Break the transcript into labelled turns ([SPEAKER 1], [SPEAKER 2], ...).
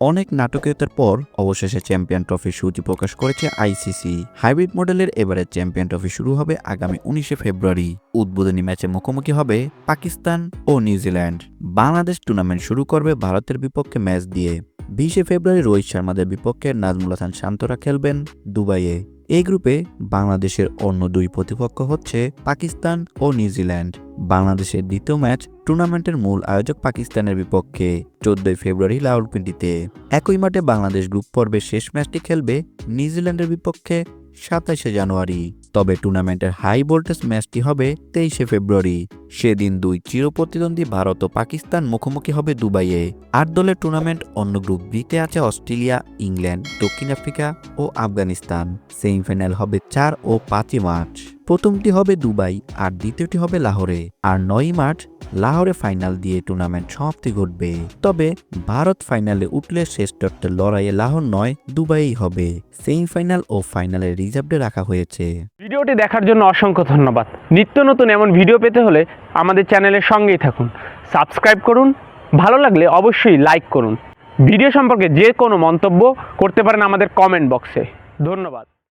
[SPEAKER 1] অনেক নাটকীয়তার পর অবশেষে চ্যাম্পিয়ন ট্রফির সূচি প্রকাশ করেছে আইসিসি হাইব্রিড মডেলের এবারের চ্যাম্পিয়ন ট্রফি শুরু হবে আগামী উনিশে ফেব্রুয়ারি। উদ্বোধনী ম্যাচে মুখোমুখি হবে পাকিস্তান ও নিউজিল্যান্ড। বাংলাদেশ টুর্নামেন্ট শুরু করবে ভারতের বিপক্ষে ম্যাচ দিয়ে। বিশে ফেব্রুয়ারি রোহিত শর্মাদের বিপক্ষে নাজমুল হাসান শান্তরা খেলবেন দুবাইয়ে। এই গ্রুপে বাংলাদেশের অন্য দুই প্রতিপক্ষ হচ্ছে পাকিস্তান ও নিউজিল্যান্ড। বাংলাদেশের দ্বিতীয় ম্যাচ টুর্নামেন্টের মূল আয়োজক পাকিস্তানের বিপক্ষে চোদ্দই ফেব্রুয়ারি লাউলপিন্ডিতে একই মাঠে বাংলাদেশ গ্রুপ পর্বের শেষ ম্যাচটি খেলবে নিউজিল্যান্ডের বিপক্ষে সাতাশে জানুয়ারি। তবে টুর্নামেন্টের হাই ভোল্টেজ ম্যাচটি হবে তেইশে ফেব্রুয়ারি। সেদিন দুই চিরপ্রতিদ্বন্দ্বী ভারত ও পাকিস্তান মুখোমুখি হবে দুবাইয়ে। আট দলের টুর্নামেন্ট অন্য গ্রুপ বিতে আছে অস্ট্রেলিয়া, ইংল্যান্ড, দক্ষিণ আফ্রিকা ও আফগানিস্তান। সেমিফাইনাল হবে চার ও পাঁচই মার্চ। প্রথমটি হবে দুবাই আর দ্বিতীয়টি হবে লাহোরে। আর নয়ই মার্চ লাহোরে ফাইনাল দিয়ে টুর্নামেন্ট সমাপ্তি ঘটবে। তবে ভারত ফাইনালে উঠলে শেষ তত্ত্বের লড়াইয়ে লাহোর নয়, দুবাইই হবে। সেমিফাইনাল ও ফাইনালে রিজার্ভে রাখা হয়েছে।
[SPEAKER 2] ভিডিওটি দেখার জন্য অসংখ্য ধন্যবাদ। নিত্য নতুন এমন ভিডিও পেতে হলে আমাদের চ্যানেলের সঙ্গেই থাকুন। সাবস্ক্রাইব করুন, ভালো লাগলে অবশ্যই লাইক করুন। ভিডিও সম্পর্কে যে কোনো মন্তব্য করতে পারেন আমাদের কমেন্ট বক্সে। ধন্যবাদ।